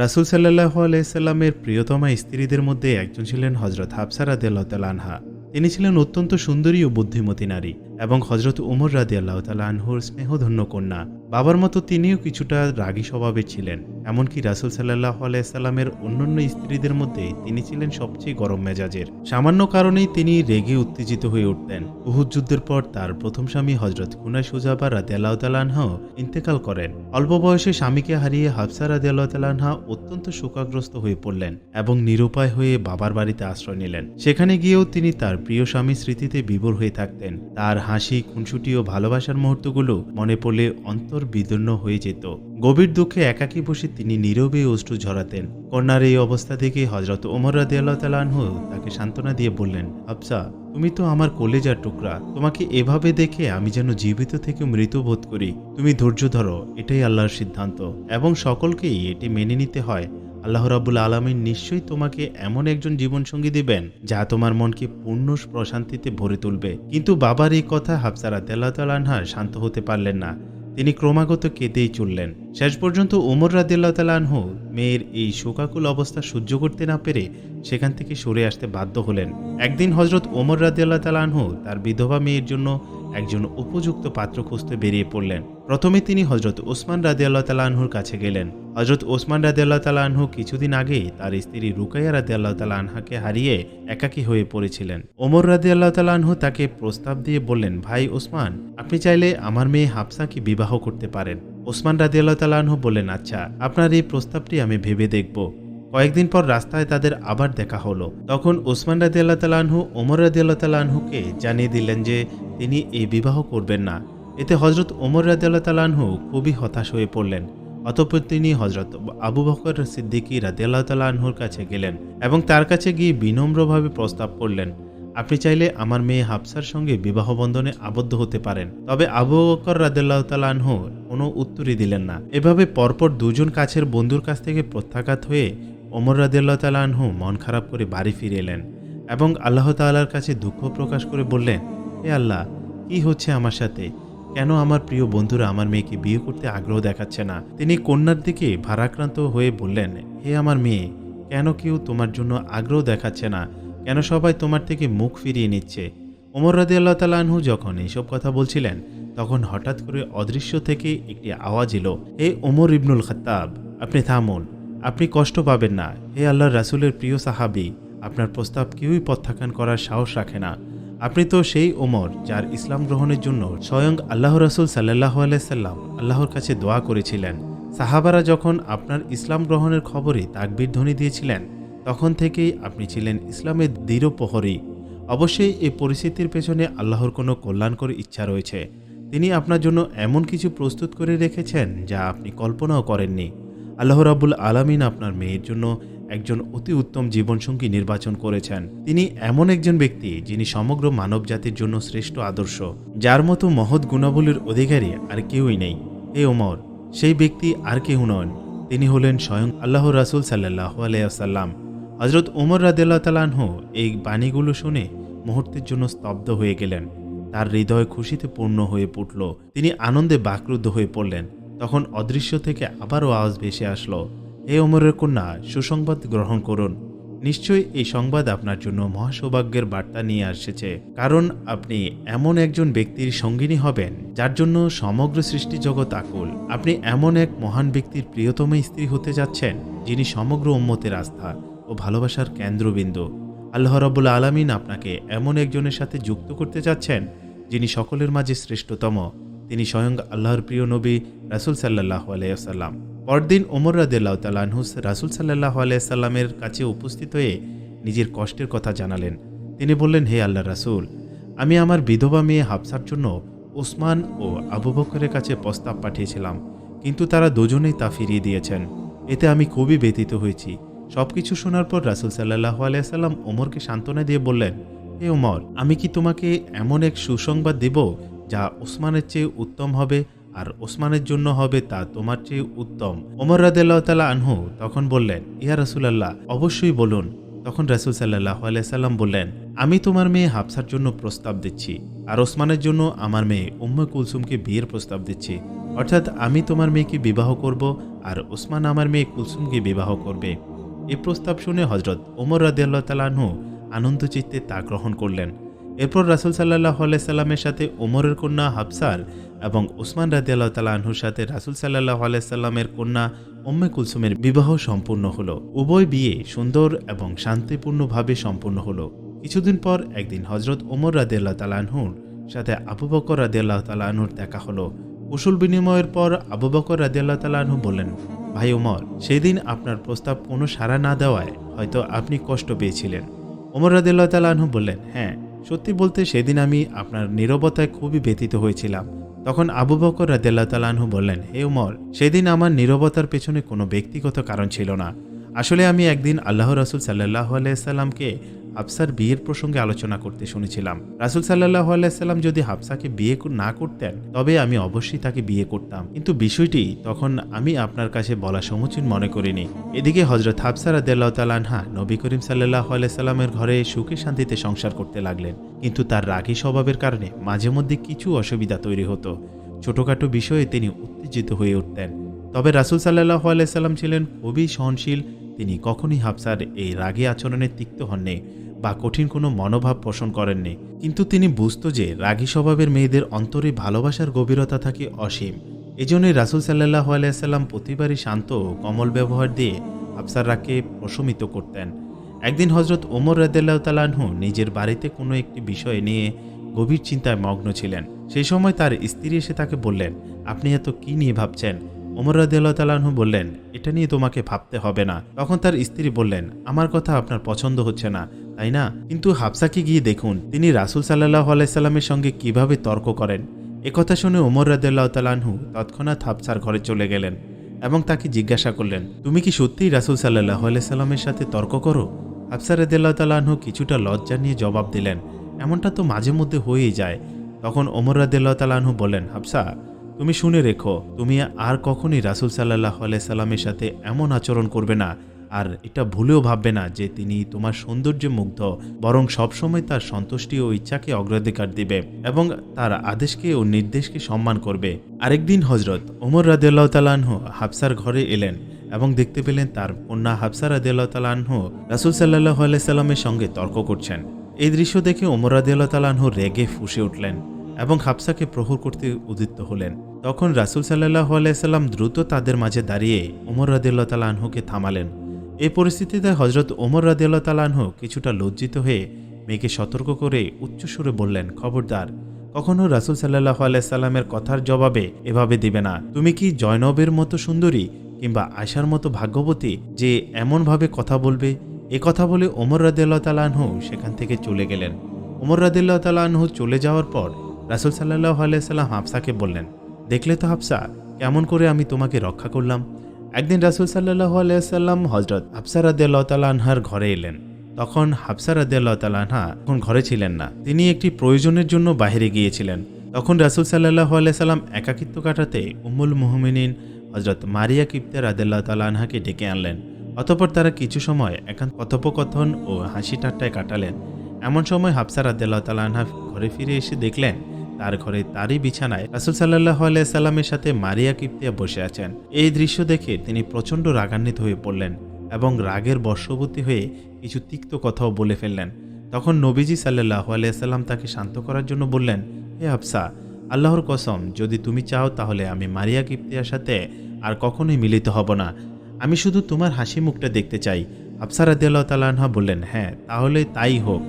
রাসুল সাল্লাহ আলাইসাল্লামের প্রিয়তমা স্ত্রীদের মধ্যে একজন ছিলেন হজরত হাফসারা দেলতাল আনহা। তিনি ছিলেন অত্যন্ত সুন্দরী ও বুদ্ধিমতী নারী। এবং হজরত উমর রাদি আল্লাহ আনহুর স্নেহধন্য কন্যা। বাবার মতো তিনিও কিছুটা রাগী স্বভাবের ছিলেন, এমনকি রাসুল সাল্লাহ আলাইসাল্লামের অন্যান্য স্ত্রীদের মধ্যে তিনি ছিলেন সবচেয়ে গরম মেজাজের। সামান্য কারণেই তিনি রেগে উত্তেজিত হয়ে উঠতেন। উহুদ যুদ্ধের পর তার প্রথম স্বামী হজরত খুনাই সুজাবা রাদি আল্লাহ তালানহা ইন্তেকাল করেন। অল্প বয়সে স্বামীকে হারিয়ে হাফসা রাদি আল্লাহ তালানহা অত্যন্ত শোকাগ্রস্ত হয়ে পড়লেন এবং নিরুপায় হয়ে বাবার বাড়িতে আশ্রয় নিলেন। সেখানে গিয়েও তিনি তার প্রিয় স্বামীর স্মৃতিতে বিভোর হয়ে থাকতেন। তার হাসি, খুনসুটি ও ভালোবাসার মুহূর্তগুলো মনে পড়লে অন্তর বিদীর্ণ হয়ে যেত। গভীর দুঃখে একাকী বসে তিনি নীরবে অশ্রু ঝরাতেন। কন্যার এই অবস্থা দেখে হজরত ওমর রাদি আল্লাহ তালানহু তাকে সান্ত্বনা দিয়ে বললেন, আফসা, তুমি তো আমার কলেজার টুকরা। তোমাকে এভাবে দেখে আমি যেন জীবিত থেকে মৃত বোধ করি। তুমি ধৈর্য ধরো, এটাই আল্লাহর সিদ্ধান্ত। এবং সকলকেই এটি মেনে নিতে হয়। আল্লাহ রাবুল আলমিন নিশ্চয়ই তোমাকে এমন একজন জীবনসঙ্গী দিবেন, যা তোমার মনকে পূর্ণ প্রশান্তিতে ভরে তুলবে। কিন্তু বাবার এই কথা হাফসারা তেল্লা তালানহা শান্ত হতে পারলেন না। তিনি ক্রমাগত কেঁদেই চললেন। শেষ পর্যন্ত উমর রাদিল্লাহ তালানহু মেয়ের এই শোকাকুল অবস্থা সহ্য করতে না পেরে সেখান থেকে সরে আসতে বাধ্য হলেন। একদিন হজরত ওমর রাদিল্লাহ তালানহু তার বিধবা মেয়ের জন্য একজন উপযুক্ত পাত্র খুঁজতে বেরিয়ে পড়লেন। প্রথমে তিনি হজরত ওসমান রাদি আল্লাহ তালাহুর কাছে গেলেন। হজরত ওসমান রাদি আল্লাহ তালাহু কিছুদিন আগেই তার স্ত্রী রুকাইয়া রাদি আল্লাহ তালাহাকে হারিয়ে একাকী হয়ে পড়েছিলেন। ওমর রাদি আল্লাহ তালাহু তাকে প্রস্তাব দিয়ে বললেন, ভাই ওসমান, আপনি চাইলে আমার মেয়ে হাফসাকে বিবাহ করতে পারেন। ওসমান রাদি আল্লাহ তালাহু বললেন আচ্ছা আপনার এই প্রস্তাবটি আমি ভেবে দেখব। কয়েকদিন পর রাস্তায় তাদের আবার দেখা হলো। তখন ওসমান রাদি আল্লাহ তালাহু ওমর রাদি আল্লাহ তালাহুকে জানিয়ে দিলেন যে তিনি এই বিবাহ করবেন না। এতে হজরত ওমর রাদি আল্লাহ তালাহু খুবই হতাশ হয়ে পড়লেন। অতঃপর তিনি হজরত আবু বকর সিদ্দিকী রাদি আল্লাহ তালাহুর কাছে গেলেন এবং তার কাছে গিয়ে বিনম্রভাবে প্রস্তাব করলেন, আপনি চাইলে আমার মেয়ে হাফসার সঙ্গে বিবাহ বন্ধনে আবদ্ধ হতে পারেন। তবে আবু বকর রাদিল্লাহ তালাহু কোনো উত্তরই দিলেন না। এভাবে পরপর দুজন কাছের বন্ধুর কাছ থেকে প্রত্যাঘাত হয়ে ওমর রাদিল্লাহ তালাহু মন খারাপ করে বাড়ি ফিরে এলেন এবং আল্লাহ তাল্লার কাছে দুঃখ প্রকাশ করে বললেন, হে আল্লাহ কি হচ্ছে আমার সাথে। কেন আমার প্রিয় বন্ধুরা আমার মেয়েকে বিয়ে করতে আগ্রহ দেখাচ্ছে না? তিনি কন্যার দিকে ভারাক্রান্ত হয়ে বললেন, হে আমার মেয়ে, কেন কেউ তোমার জন্য আগ্রহ দেখাচ্ছে না? কেন সবাই তোমার থেকে মুখ ফিরিয়ে নিচ্ছে? ওমর রাদি আল্লাহ তালাহু যখন এইসব কথা বলছিলেন, তখন হঠাৎ করে অদৃশ্য থেকে একটি আওয়াজ এলো, হে ওমর ইবনুল খত্তাব, আপনি থামুন। আপনি কষ্ট পাবেন না। হে আল্লাহ রাসুলের প্রিয় সাহাবি, আপনার প্রস্তাব কেউই প্রত্যাখ্যান করার সাহস রাখে না। আপনি তো সেই ওমর যার ইসলাম গ্রহণের জন্য স্বয়ং আল্লাহ রাসুল সাল্লাহ আলাইসাল্লাম আল্লাহর কাছে দোয়া করেছিলেন। সাহাবারা যখন আপনার ইসলাম গ্রহণের খবরে তাকবীর ধ্বনি দিয়েছিলেন, তখন থেকেই আপনি ছিলেন ইসলামের দৃঢ় প্রহরী। অবশ্যই এই পরিস্থিতির পেছনে আল্লাহর কোনো কল্যাণকর ইচ্ছা রয়েছে। তিনি আপনার জন্য এমন কিছু প্রস্তুত করে রেখেছেন যা আপনি কল্পনাও করেননি। আল্লাহ রাবুল আলামিন আপনার মেয়ের জন্য একজন অতি উত্তম জীবনসঙ্গী নির্বাচন করেছেন। তিনি এমন একজন ব্যক্তি যিনি সমগ্র মানব জাতির জন্য শ্রেষ্ঠ আদর্শ। যার মতো মহৎ গুণাবলীর অধিকারী আর কেউই নেই। এ ওমর, সেই ব্যক্তি আর কেউ নন। তিনি হলেন স্বয়ং আল্লাহ রাসুল সাল্লাহ আলাইসাল্লাম হজরত ওমর রাদিল্লাহ তালাহ এই বাণীগুলো শুনে মুহূর্তের জন্য স্তব্ধ হয়ে গেলেন। তার হৃদয় খুশিতে পূর্ণ হয়ে পড়ল তিনি আনন্দে বাকরুদ্ধ হয়ে পড়লেন। তখন অদৃশ্য থেকে আবারও আওয়াজ ভেসে আসলো। হে ওমরের কন্যা, সুসংবাদ গ্রহণ করুন। নিশ্চয়ই এই সংবাদ আপনার জন্য মহাসৌভাগ্যের বার্তা নিয়ে আসছে। কারণ আপনি এমন একজন ব্যক্তির সঙ্গিনী হবেন, যার জন্য সমগ্র সৃষ্টি জগৎ আকুল। আপনি এমন এক মহান ব্যক্তির প্রিয়তম স্ত্রী হতে যাচ্ছেন, যিনি সমগ্র উম্মতের আস্থা ও ভালোবাসার কেন্দ্রবিন্দু। আল্লাহ রব্বুল আলমিন আপনাকে এমন একজনের সাথে যুক্ত করতে চাচ্ছেন যিনি সকলের মাঝে শ্রেষ্ঠতম। তিনি স্বয়ং আল্লাহর প্রিয় নবী রাসুল সাল্লাহ আলাইসাল্লাম পরদিন ওমর রাদিল্লাহ তালাহুস রাসুল সাল্লাহ আলাইসাল্লামের কাছে উপস্থিত হয়ে নিজের কষ্টের কথা জানালেন। তিনি বললেন, হে আল্লাহ রাসুল, আমি আমার বিধবা মেয়ে হাফসার জন্য ওসমান ও আবু বকরের কাছে প্রস্তাব পাঠিয়েছিলাম, কিন্তু তারা দুজনেই তা ফিরিয়ে দিয়েছেন। এতে আমি খুবই ব্যতীত হয়েছি। সবকিছু শোনার পর রাসুল সাল্লাহ আলাইসাল্লাম ওমরকে সান্ত্বনা দিয়ে বললেন, হে ওমর, আমি কি তোমাকে এমন এক সুসংবাদ দেব যা ওসমানের চেয়ে উত্তম হবে? আর ওসমানের জন্য হবে তা তোমার চেয়ে উত্তম। ওমর রাদিল্লাহ তালা আনহু তখন বললেন, ইয়া রাসুলাল্লাহ, অবশ্যই বলুন। তখন রাসুল সাল্লাহ আলাইসাল্লাম বললেন, আমি তোমার মেয়ে হাফসার জন্য প্রস্তাব দিচ্ছি, আর ওসমানের জন্য আমার মেয়ে উম্মে কুলসুমকে বিয়ের প্রস্তাব দিচ্ছি। অর্থাৎ আমি তোমার মেয়েকে বিবাহ করব, আর ওসমান আমার মেয়ে কুলসুমকে বিবাহ করবে। এ প্রস্তাব শুনে হজরত ওমর রাদিয়াল্লাহ তালাহু আনন্দ চিত্তে তা গ্রহণ করলেন। এরপর রাসুল সাল্লাহ সাল্লামের সাথে ওমরের কন্যা হাফসার এবং ওসমান রাদিয়াল্লাহ তালাহুর সাথে রাসুল সাল্লাহ সাল্লামের কন্যা উম্মে কুলসুমের বিবাহ সম্পূর্ণ হলো। উভয় বিয়ে সুন্দর এবং শান্তিপূর্ণভাবে সম্পূর্ণ হলো। কিছুদিন পর একদিন হজরত ওমর রাদিয়াল্লাহ তালাহুর সাথে আবু বকর রাদিয়াল্লাহ তালাহুর দেখা হলো। কুশল বিনিময়ের পর আবু বকর রাদিয়াল্লাহ তালাহু বললেন, ভাই ওমর সেই দিন আপনার প্রস্তাব কোনো সাড়া না দেওয়ায় হয়তো আপনি কষ্ট পেয়েছিলেন। ওমর রাদিয়াল্লাহ তালাহু বললেন হ্যাঁ। সত্যি বলতে সেদিন আমি আপনার নিরবতায় খুবই ব্যতীত হয়েছিলাম। তখন আবু বকর রাদিয়াল্লাহ তালাহু বললেন, হে উমর, সেদিন আমার নিরবতার পেছনে কোনো ব্যক্তিগত কারণ ছিল না। আসলে আমি একদিন আল্লাহ রাসুল সাল্লাহ আলাইসাল্লামকে হাফসার বিয়ের প্রসঙ্গে আলোচনা করতে শুনেছিলাম। রাসুল সাল্লাহ আলাইসাল্লাম যদি হাফসাকে বিয়ে না করতেন, তবে আমি অবশ্যই তাকে বিয়ে করতাম। কিন্তু বিষয়টি তখন আমি আপনার কাছে বলা সমুচীন মনে করিনি। এদিকে হজরত হাফসা রাদিয়াল্লাহু তাআলা আনহা নবী করিম সাল্লাহ আলাইসাল্লামের ঘরে সুখে শান্তিতে সংসার করতে লাগলেন। কিন্তু তার রাগী স্বভাবের কারণে মাঝে মধ্যে কিছু অসুবিধা তৈরি হতো। ছোটখাটো বিষয়ে তিনি উত্তেজিত হয়ে উঠতেন। তবে রাসুল সাল্লাহ আলাইসাল্লাম ছিলেন খুবই সহনশীল তিনি কখনই হাফসার এই রাগী আচরণে তিক্ত হননি বা কঠিন কোনো মনোভাব পোষণ করেননি। কিন্তু তিনি বুঝত যে রাগী স্বভাবের মেয়েদের অন্তরে ভালোবাসার গভীরতা থাকে অসীম। এজন্যই রাসুল সাল্লাহ আলাইসাল্লাম প্রতিবারই শান্ত ও কমল ব্যবহার দিয়ে হাফসার রাগকে প্রশমিত করতেন। একদিন হজরত ওমর রাদিল্লাহ তালাহু নিজের বাড়িতে কোনো একটি বিষয় নিয়ে গভীর চিন্তায় মগ্ন ছিলেন। সেই সময় তার স্ত্রী এসে তাকে বললেন, আপনি এত কি নিয়ে ভাবছেন? ওমর রাদিয়াল্লাহু তালাহু বললেন, এটা নিয়ে তোমাকে ভাবতে হবে না। তখন তার স্ত্রী বললেন, আমার কথা আপনার পছন্দ হচ্ছে না, তাই না? কিন্তু হাফসাকে গিয়ে দেখুন, তিনি রাসুল সাল্লাহ আলাইসাল্লামের সঙ্গে কীভাবে তর্ক করেন? একথা শুনে ওমর রাদিয়াল্লাহ তালাহু তৎক্ষণাৎ হাফসার ঘরে চলে গেলেন এবং তাকে জিজ্ঞাসা করলেন, তুমি কি সত্যিই রাসুল সাল্লাহ আলাইসাল্লামের সাথে তর্ক করো? হাফসা রাদিয়াল্লাহ তালাহু কিছুটা লজ্জা নিয়ে জবাব দিলেন, এমনটা তো মাঝে মধ্যে হয়েই যায়। তখন ওমর রাদিয়াল্লাহ তালাহু বললেন, হাফসা তুমি শুনে রেখো, তুমি আর কখনই রাসুল সাল্লাহ সাল্লামের সাথে এমন আচরণ করবে না। আর এটা ভুলেও ভাববে না যে তিনি তোমার সৌন্দর্যে মুগ্ধ, বরং সবসময় তার সন্তুষ্টি ও ইচ্ছাকে অগ্রাধিকার দিবে এবং তার আদেশকে ও নির্দেশকে সম্মান করবে। আরেকদিন হজরত ওমর রাদিয়াল্লাহ তালাহ হাফসার ঘরে এলেন এবং দেখতে পেলেন তার কন্যা হাফসা রাদিয়াল্লাহ তালাহ রাসুল সাল্লাহ সাল্লামের সঙ্গে তর্ক করছেন। এই দৃশ্য দেখে ওমর রাদিয়াল্লাহ তালাহ রেগে ফুসে উঠলেন। এবং হাফসাকে প্রহর করতে উদিত হলেন। তখন রাসুল সাল্লাহ আলাইসাল্লাম দ্রুত তাদের মাঝে দাঁড়িয়ে ওমর রাদিল্লা তালাহকে থামালেন। এই পরিস্থিতিতে হজরত ওমর রাদিল্লা তালাহ কিছুটা লজ্জিত হয়ে মেয়েকে সতর্ক করে উচ্চস্বরে বললেন, খবরদার, কখনো রাসুল সাল্লাহ আলাইসাল্লামের কথার জবাবে এভাবে দিবে না। তুমি কি জয়নবের মতো সুন্দরী কিংবা আশার মতো ভাগ্যবতী যে এমনভাবে কথা বলবে? এ কথা বলে ওমর রাদিল্লা তালাহ সেখান থেকে চলে গেলেন। ওমর রাদিল্লা তালাহ চলে যাওয়ার পর রাসুল সাল্লাহ আলাইসাল্লাম হাফসাকে বললেন, দেখলে তো হাফসা, কেমন করে আমি তোমাকে রক্ষা করলাম? একদিন রাসুল সাল্লাহ আলাইসাল্লাম হজরত হাফসা রাদিয়াল্লাহ তালাহার ঘরে এলেন। তখন হাফসা রাদিয়াল্লাহ তালাহা এখন ঘরে ছিলেন না। তিনি একটি প্রয়োজনের জন্য বাইরে গিয়েছিলেন। তখন রাসুল সাল্লাহ আলাইসাল্লাম একাকিত্ব কাটাতে উম্মুল মুহমিনিন হজরত মারিয়া কিপ্তে রাদিল্লাহ তালাহাকে ডেকে আনলেন। অতপর তারা কিছু সময় একান্ত কথোপকথন ও হাসি ঠাট্টায় কাটালেন। এমন সময় হাফসা রাদিল্লাহ তালাহা ঘরে ফিরে এসে দেখলেন তার ঘরে তারই বিছানায় রাসুল সাল্লাহ আলাইসাল্লামের সাথে মারিয়া কিপ্তিয়া বসে আছেন। এই দৃশ্য দেখে তিনি প্রচণ্ড রাগান্বিত হয়ে পড়লেন এবং রাগের বর্ষবর্তী হয়ে কিছু তিক্ত কথাও বলে ফেললেন। তখন নবীজি সাল্লাহ আলাইসাল্লাম তাকে শান্ত করার জন্য বললেন, হে আফসা আল্লাহর কসম, যদি তুমি চাও তাহলে আমি মারিয়া কিপ্তিয়ার সাথে আর কখনোই মিলিত হব না। আমি শুধু তোমার হাসি মুখটা দেখতে চাই। হাফসা রাদিয়াল্লাহ তালাহা বললেন হ্যাঁ তাহলে তাই হোক।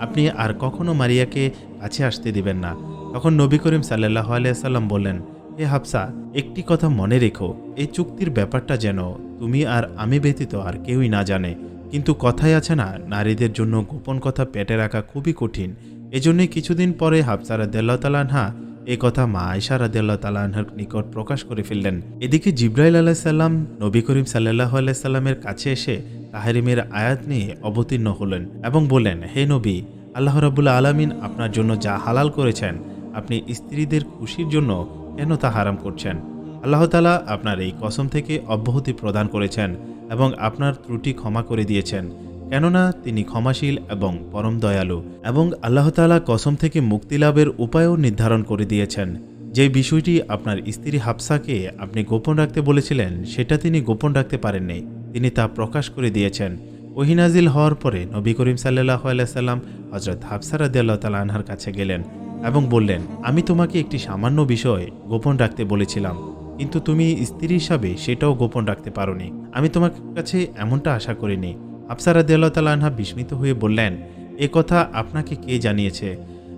আপনি আর কখনো মারিয়াকে কাছে আসতে দিবেন না। তখন নবী করিম সাল্লাহ আলিয়াল্লাম বললেন হে হাফসা, একটি কথা মনে রেখো, এই চুক্তির ব্যাপারটা যেন তুমি আর আমি ব্যতীত আর কেউই না জানে। কিন্তু কথাই আছে না, নারীদের জন্য গোপন কথা পেটে রাখা খুবই কঠিন। এজন্যই কিছুদিন পরে হাফসা রাদিয়াল্লাহ তালানহা এই কথা মা আয়সা রাদিয়াল্লাহ তালানহার নিকট প্রকাশ করে ফেললেন। এদিকে জিব্রাইল আলাহিসাল্লাম নবী করিম সাল্লাহ আলাইসাল্লামের কাছে এসে তাহারিমের আয়াত নিয়ে অবতীর্ণ হলেন এবং বলেন হে নবী, আল্লাহ রাবুল্লা আলামিন আপনার জন্য যা হালাল করেছেন আপনি স্ত্রীদের খুশির জন্য কেন তা হারাম করছেন? আল্লাহ তালা আপনার এই কসম থেকে অব্যাহতি প্রদান করেছেন এবং আপনার ত্রুটি ক্ষমা করে দিয়েছেন। কেননা তিনি ক্ষমাশীল এবং পরম দয়ালু এবং আল্লাহ তালা কসম থেকে মুক্তি লাভের উপায়ও নির্ধারণ করে দিয়েছেন। যে বিষয়টি আপনার স্ত্রী হাফসাকে আপনি গোপন রাখতে বলেছিলেন, সেটা তিনি গোপন রাখতে পারেননি। তিনি তা প্রকাশ করে দিয়েছেন। ওহিনাজিল হওয়ার পরে নবী করিম সাল্লাহ আলাইসাল্লাম হজরত হাফসা রাদিয়াল্লাহ তালা আনহার কাছে গেলেন। এবং বললেন, আমি তোমাকে একটি সামান্য বিষয় গোপন রাখতে বলেছিলাম, কিন্তু তুমি স্ত্রী হিসাবে সেটাও গোপন রাখতে পারোনি। আমি তোমার কাছে এমনটা আশা করিনি। হাফসা রাদিয়াল্লাহ তালা আনহা বিস্মিত হয়ে বললেন, এ কথা আপনাকে কে জানিয়েছে?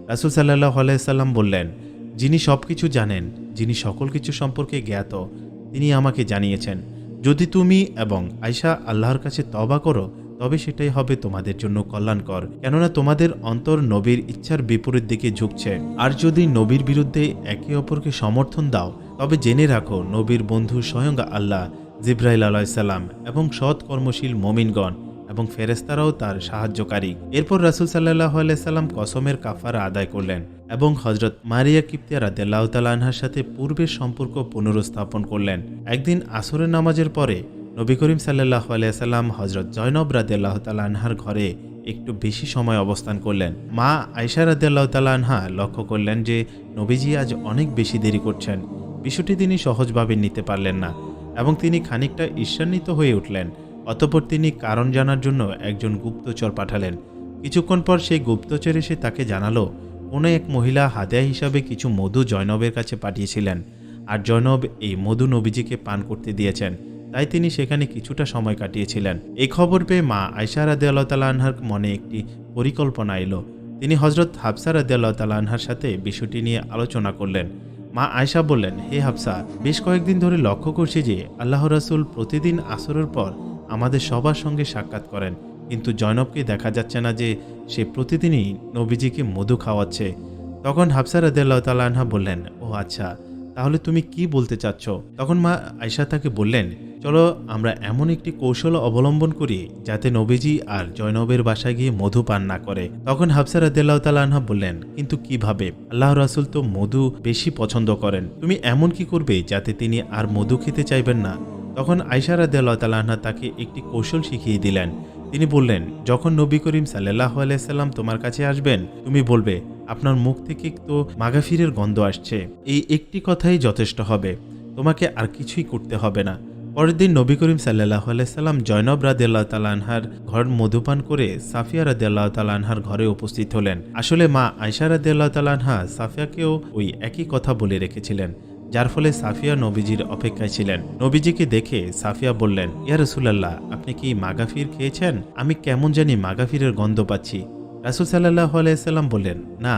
রাসুল সাল্লাহ আলাইসাল্লাম বললেন, যিনি সব কিছু জানেন, যিনি সকল কিছু সম্পর্কে জ্ঞাত, তিনি আমাকে জানিয়েছেন। যদি তুমি এবং আয়শা আল্লাহর কাছে তবা করো তবে সেটাই হবে তোমাদের জন্য কল্যাণকর। কেননা তোমাদের অন্তর নবীর ইচ্ছার বিপরীত দিকে ঝুঁকছে। আর যদি নবীর বিরুদ্ধে একে অপরকে সমর্থন দাও, তবে জেনে রাখো, নবীর বন্ধু স্বয়ং আল্লাহ, জিব্রাইল আলাইসাল্লাম এবং সৎ কর্মশীল মমিনগণ এবং ফেরেস্তারাও তার সাহায্যকারী। এরপর রাসুল সাল্লাহ আলাইসাল্লাম কসমের কাফারা আদায় করলেন এবং হজরত মারিয়া কিপ্তিয়া রাদেল্লাহ তালাহার সাথে পূর্বের সম্পর্ক পুনরুস্থাপন করলেন। একদিন আসরের নামাজের পরে নবী করিম সাল্লাহ আলাইসাল্লাম হজরত জয়নব রাদেল্লাহ তালাহার ঘরে একটু বেশি সময় অবস্থান করলেন। মা আয়সা রাদেল্লাহ তালাহা লক্ষ্য করলেন যে, নবীজি আজ অনেক বেশি দেরি করছেন। বিষয়টি তিনি সহজভাবে নিতে পারলেন না এবং তিনি খানিকটা ঈর্ষান্বিত হয়ে উঠলেন। অতপর তিনি কারণ জানার জন্য একজন গুপ্তচর পাঠালেন। কিছুক্ষণ পর সেই গুপ্তচর এসে তাকে জানালো, কোনো এক মহিলা হাদিয়া হিসাবে কিছু মধু জয়নবের কাছে পাঠিয়েছিলেন। আর জয়নব এই মধু নবীজিকে পান করতে দিয়েছেন। তাই তিনি সেখানে কিছুটা সময় কাটিয়েছিলেন। এই খবর পেয়ে মা আয়সা রাদে আল্লাহ তালা আনহার মনে একটি পরিকল্পনা এলো। তিনি হজরত হাফসা রাদে আল্লাহ তালা আনহার সাথে বিষয়টি নিয়ে আলোচনা করলেন। মা আয়সা বললেন, হে হাফসা, বেশ কয়েকদিন ধরে লক্ষ্য করছি যে আল্লাহ রাসুল প্রতিদিন আসরের পর আমাদের সবার সঙ্গে সাক্ষাৎ করেন। কিন্তু জয়নবকে দেখা যাচ্ছে না যে সে প্রতিদিনই নবীজিকে মধু খাওয়াচ্ছে। তখন হাফসা রাদিয়াল্লাহু তাআলা আনহা বললেন ও আচ্ছা তাহলে তুমি কি বলতে চাচ্ছ? তখন মা আয়সা তাকে বললেন চলো আমরা এমন একটি কৌশল অবলম্বন করি যাতে নবীজি আর জয়নবের বাসায় গিয়ে মধু পান না করে। তখন হাফসা রাদিয়াল্লাহ তাআলা আনহা বললেন, কিন্তু কীভাবে? আল্লাহ রাসুল তো মধু বেশি পছন্দ করেন। তুমি এমন কি করবে যাতে তিনি আর মধু খেতে চাইবেন না? তখন আয়সা রাদিয়াল্লাহু তাআলা আনহা তাকে একটি কৌশল শিখিয়ে দিলেন। তিনি বললেন, যখন নবী করিম সাল্লাহ আলাইসাল্লাম তোমার কাছে আসবেন, তুমি বলবে, আপনার মুখ থেকে তো মাগাফিরের গন্ধ আসছে। এই একটি কথাই যথেষ্ট হবে। তোমাকে আর কিছুই করতে হবে না। পরের দিন নবী করিম সাল্লাহ আলাইসাল্লাম জয়নব রাদিয়াল্লাহ তালানহার ঘর মধুপান করে সাফিয়া রাদিয়াল্লাহ তালানহার ঘরে উপস্থিত হলেন। আসলে মা আয়সা রাদিয়াল্লাহ তালানহা সাফিয়াকেও ওই একই কথা বলে রেখেছিলেন, যার ফলে সাফিয়া নবীজির অপেক্ষায় ছিলেন। নবীজিকে দেখে সাফিয়া বললেন, ইয়া রসুলাল্লাহ, আপনি কি মাগাফির খেয়েছেন? আমি কেমন জানি মাগাফিরের গন্ধ পাচ্ছি। রাসুল সাল্লাহ আলাইসাল্লাম বললেন, না,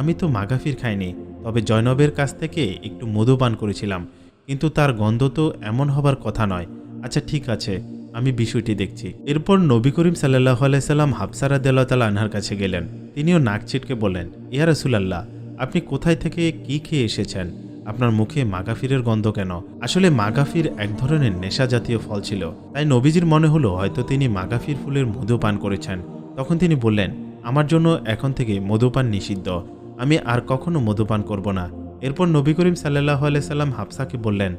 আমি তো মাগাফির খাইনি, তবে জয়নবের কাছ থেকে একটু মধু পান করেছিলাম। কিন্তু তার গন্ধ তো এমন হবার কথা নয়। আচ্ছা ঠিক আছে, আমি বিষয়টি দেখছি। এরপর নবী করিম সাল্লাহ আলাইসাল্লাম হাফসারা দেল্লাতালা আনহার কাছে গেলেন। তিনিও নাক ছিটকে বললেন, ইয়া রসুলাল্লাহ, আপনি কোথায় থেকে কি খেয়ে এসেছেন? আপনার মুখে মাগাফিরের গন্ধ কেন? আসলে মাগাফির এক ধরনের নেশা জাতীয় ফল ছিল। তাই নবীজির মনে হলো হয়তো তিনি মাগাফির ফুলের মধু পান করেছেন। তখন তিনি বললেন, আমার জন্য এখন থেকে মধুপান নিষিদ্ধ। আমি আর কখনো মধুপান করব না। এরপর নবী করিম সাল্লাহ আলাইসাল্লাম হাফসাকে বললেন,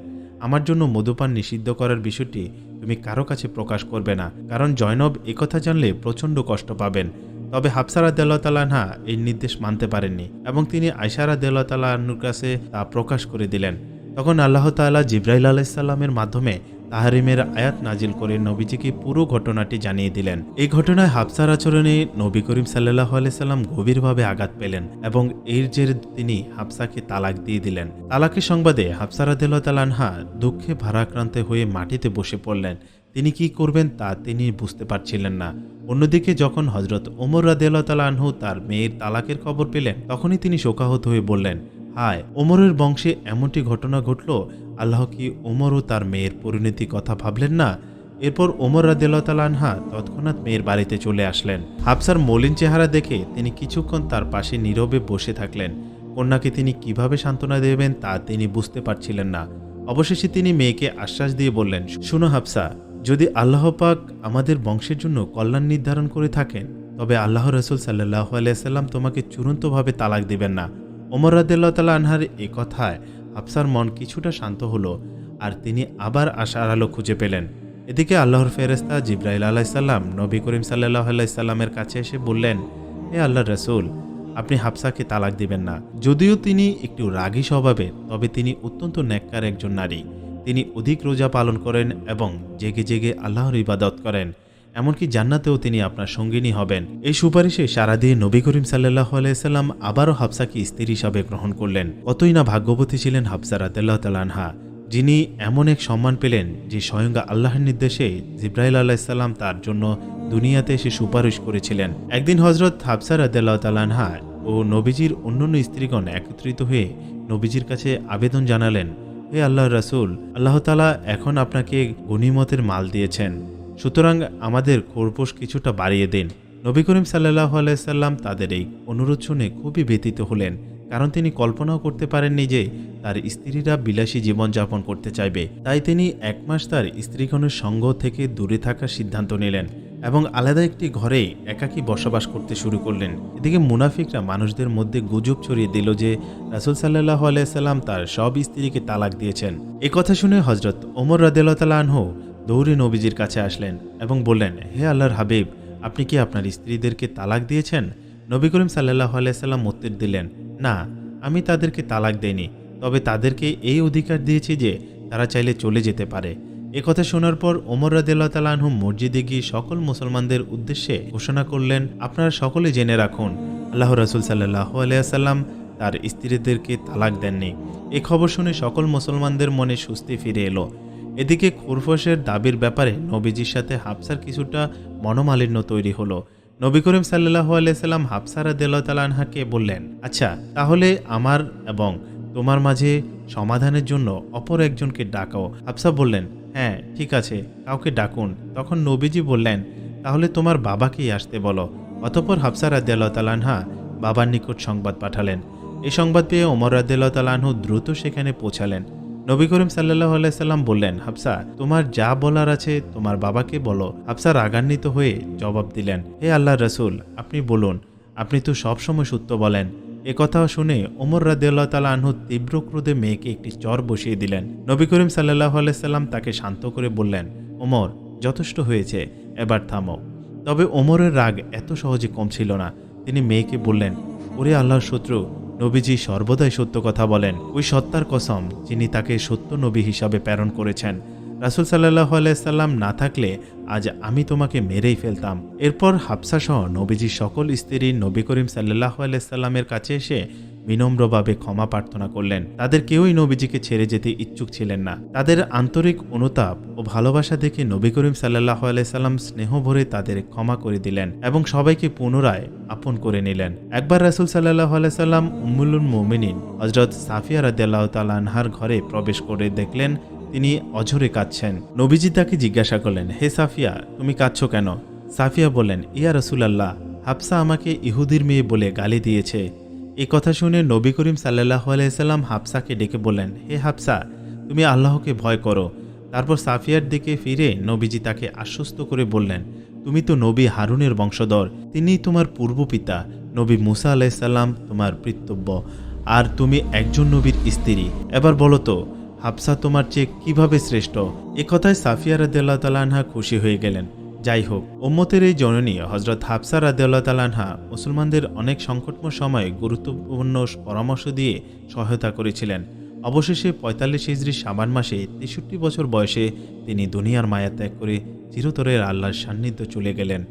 আমার জন্য মধুপান নিষিদ্ধ করার বিষয়টি তুমি কারও কাছে প্রকাশ করবে না, কারণ জয়নব একথা জানলে প্রচণ্ড কষ্ট পাবেন। তবে হাফসারা দেল্লাতালাহা এই নির্দেশ মানতে পারেননি এবং তিনি আয়সারা দেল্লাতালাহনুর কাছে তা প্রকাশ করে দিলেন। তখন আল্লাহ তাল্লাহ জিব্রাইল আলাইসাল্লামের মাধ্যমে তাহারিমের আয়াত নাজিল করে নবীজিকে পুরো ঘটনাটি জানিয়ে দিলেন। এই ঘটনায় হাফসার আচরণে নবী করিম সাল্লাহ আলাইসাল্লাম গভীরভাবে আঘাত পেলেন এবং এর জের তিনি হাফসাকে তালাক দিয়ে দিলেন। তালাকের সংবাদে হাফসারা দেল্লাতালানহা দুঃখে ভারাক্রান্ত হয়ে মাটিতে বসে পড়লেন। তিনি কি করবেন তা তিনি বুঝতে পারছিলেন না। অন্যদিকে যখন হজরত ওমর রাদিয়াল্লাহ আনহু তার মেয়ের তালাকের খবর পেলেন, তখনই তিনি শোকাহত হয়ে বললেন হায়, ওমরের বংশে এমনটি ঘটনা ঘটল, আল্লাহ কি ওমর ও তার মেয়ের পরিণতি কথা ভাবলেন না? এরপর ওমর রাদিয়াল্লাহ আনহা তৎক্ষণাৎ মেয়ের বাড়িতে চলে আসলেন। হাফসার মলিন চেহারা দেখে তিনি কিছুক্ষণ তার পাশে নীরবে বসে থাকলেন। কন্যাকে তিনি কীভাবে সান্ত্বনা দেবেন তা তিনি বুঝতে পারছিলেন না। অবশেষে তিনি মেয়েকে আশ্বাস দিয়ে বললেন, শুনো হাফসা, যদি আল্লাহ পাক আমাদের বংশের জন্য কল্যাণ নির্ধারণ করে থাকেন, তবে আল্লাহ রসুল সাল্লাহ আলাইসাল্লাম তোমাকে চূড়ান্তভাবে তালাক দিবেন না। ওমর রাদিল্লাহ তালা আনহার এ কথায় হাফসার মন কিছুটা শান্ত হলো আর তিনি আবার আশার আলো খুঁজে পেলেন। এদিকে আল্লাহর ফেরেস্তা জিব্রাইল আলাইসাল্লাম নবী করিম সাল্লাহ আলাইসাল্লামের কাছে এসে বললেন হে আল্লাহ রসুল, আপনি হাফসাকে তালাক দিবেন না। যদিও তিনি একটু রাগী স্বভাবের তবে তিনি অত্যন্ত ন্যাক্কার একজন নারী। তিনি অধিক রোজা পালন করেন এবং জেগে জেগে আল্লাহর ইবাদত করেন। এমনকি জান্নাতেও তিনি আপনার সঙ্গিনী হবেন। এই সুপারিশে সারা দিয়ে নবী করিম সাল্লাহ আলাইসাল্লাম আবারও হাফসাকে স্ত্রী হিসাবে গ্রহণ করলেন। কতই না ভাগ্যবতী ছিলেন হাফসা রাতেল্লাহ তালানহা যিনি এমন এক সম্মান পেলেন যে স্বয়ং আল্লাহর নির্দেশে জিব্রাইল আলাইসাল্লাম তার জন্য দুনিয়াতে এসে সুপারিশ করেছিলেন। একদিন হজরত হাফসা রাতেল্লাহ তালানহা ও নবীজির অন্যান্য স্ত্রীগণ একত্রিত হয়ে নবীজির কাছে আবেদন জানালেন, হে আল্লাহ রাসূল, আল্লাহ তালা এখন আপনাকে গনিমতের মাল দিয়েছেন। সুতরাং আমাদের খোরপোশ কিছুটা বাড়িয়ে দিন। নবী করিম সাল্লাহ আলাইসাল্লাম তাদের এই অনুরোধ শুনে খুবই ব্যতীত হলেন, কারণ তিনি কল্পনাও করতে পারেননি যে তার স্ত্রীরা বিলাসী জীবনযাপন করতে চাইবে। তাই তিনি এক মাস তার স্ত্রীগণের সঙ্গ থেকে দূরে থাকার সিদ্ধান্ত নিলেন এবং আলাদা একটি ঘরে একাকী বসবাস করতে শুরু করলেন। এদিকে মুনাফিকরা মানুষদের মধ্যে গুজব ছড়িয়ে দিল যে রাসুল সাল্লাহ আলাইসাল্লাম তার সব স্ত্রীকে তালাক দিয়েছেন। এ কথা শুনে হজরত ওমর রাদিল্লা আনহু দৌড়ে নবীজির কাছে আসলেন এবং বললেন, হে আল্লাহর হাবিব, আপনি কি আপনার স্ত্রীদেরকে তালাক দিয়েছেন? নবী করিম সাল্লাহ আলাইসাল্লাম উত্তর দিলেন, না, আমি তাদেরকে তালাক দেইনি, তবে তাদেরকে এই অধিকার দিয়েছি যে তারা চাইলে চলে যেতে পারে। কথা শোনার পর ওমর রাদিল্লাহ তালাহু মসজিদে গিয়ে সকল মুসলমানদের উদ্দেশ্যে ঘোষণা করলেন, আপনারা সকলে জেনে রাখুন, আল্লাহ রাসুল সাল্লাহ আলিয়াল্লাম তার স্ত্রীদেরকে তালাক দেননি। এ খবর শুনে সকল মুসলমানদের মনে স্বস্তি ফিরে এলো। এদিকে খোরফসের দাবির ব্যাপারে নবীজির সাথে হাফসার কিছুটা মনোমালিন্য তৈরি হলো। নবী করিম সাল্লাহ আলাইসাল্লাম হাফসারা দেলানহাকে বললেন আচ্ছা তাহলে আমার এবং তোমার মাঝে সমাধানের জন্য অপর একজনকে ডাকাও হাফসা বললেন হ্যাঁ ঠিক আছে, কাউকে ডাকুন। তখন নবীজি বললেন, তাহলে তোমার বাবাকেই আসতে বলো। অতপর হাফসা রাদ্দাল্লাহ তালানহা বাবার নিকট সংবাদ পাঠালেন। এই সংবাদ পেয়ে ওমর রাদ্দাল্লাহ তালানহু দ্রুত সেখানে পৌঁছালেন। নবী করিম সাল্লাহ আলাইসাল্লাম বললেন, হাফসা, তোমার যা বলার আছে তোমার বাবাকে বলো। হাফসা রাগান্বিত হয়ে জবাব দিলেন, হে আল্লাহ রসুল, আপনি বলুন, আপনি তো সবসময় সত্য বলেন। এ কথা শুনে ওমর রাদিয়াল্লাহ তালা আনহু তীব্র ক্রোধে মেয়েকে একটি চর বসিয়ে দিলেন। নবী করিম সাল্লাহ আলাইসাল্লাম তাকে শান্ত করে বললেন, ওমর, যথেষ্ট হয়েছে, এবার থামো। তবে ওমরের রাগ এত সহজে কম ছিল না। তিনি মেয়েকে বললেন, ওরে আল্লাহর শত্রু নবীজি সর্বদাই সত্য কথা বলেন। ওই সত্তার কসম, যিনি তাকে সত্য নবী হিসাবে প্রেরণ করেছেন। রাসুল সাল্লাহ আলাইসাল্লাম না থাকলে আজ আমি তোমাকে মেরেই ফেলতাম। এরপর হাফসাসহ নবীজি সকল স্ত্রী নবী করিম সাল্লাহ আলাইসাল্লামের কাছে এসে বিনম্রভাবে ক্ষমা প্রার্থনা করলেন। তাদের কেউই নবীজিকে ছেড়ে যেতে ইচ্ছুক ছিলেন না। তাদের আন্তরিক অনুতাপ ও ভালোবাসা দেখে নবী করিম সাল্লাহ আলাইসাল্লাম স্নেহ ভরে তাদের ক্ষমা করে দিলেন এবং সবাইকে পুনরায় আপন করে নিলেন। একবার রাসুল সাল্লাহ আলাইসাল্লাম উম্মুল্লুল মোমিনিন হজরত সাফিয়া রাদিয়াল্লাহ তালানহার ঘরে প্রবেশ করে দেখলেন তিনি অঝরে কাঁদছেন। নবীজি তাকে জিজ্ঞাসা করলেন, হে সাফিয়া, তুমি কাঁদছ কেন? সাফিয়া বলেন ইয়া রসুলাল্লাহ, হাফসা আমাকে ইহুদির মেয়ে বলে গালি দিয়েছে। এ কথা শুনে নবী করিম সাল্লাহ আলাইসাল্লাম হাফসাকে ডেকে বললেন, হে হাফসা, তুমি আল্লাহকে ভয় করো। তারপর সাফিয়ার দিকে ফিরে নবীজি তাকে আশ্বস্ত করে বললেন, তুমি তো নবী হারুনের বংশধর, তিনি তোমার পূর্ব পিতা নবী মুসা আলাইসাল্লাম তোমার পিতব্য, আর তুমি একজন নবীর স্ত্রী। এবার বলো তো, হাফসা তোমার চেয়ে কীভাবে শ্রেষ্ঠ? এ কথায় সাফিয়া রাদিয়াল্লাহ তালানহা খুশি হয়ে গেলেন। যাই হোক ওম্মতের এই জননী হজরত হাফসার রাদিয়াল্লাহ তালানহা মুসলমানদের অনেক সংকটময় সময়ে গুরুত্বপূর্ণ পরামর্শ দিয়ে সহায়তা করেছিলেন। অবশেষে পঁয়তাল্লিশ হিজড়ি সাবান মাসে তেষট্টি বছর বয়সে তিনি দুনিয়ার মায়া ত্যাগ করে চিরতরের আল্লাহর সান্নিধ্য চলে গেলেন।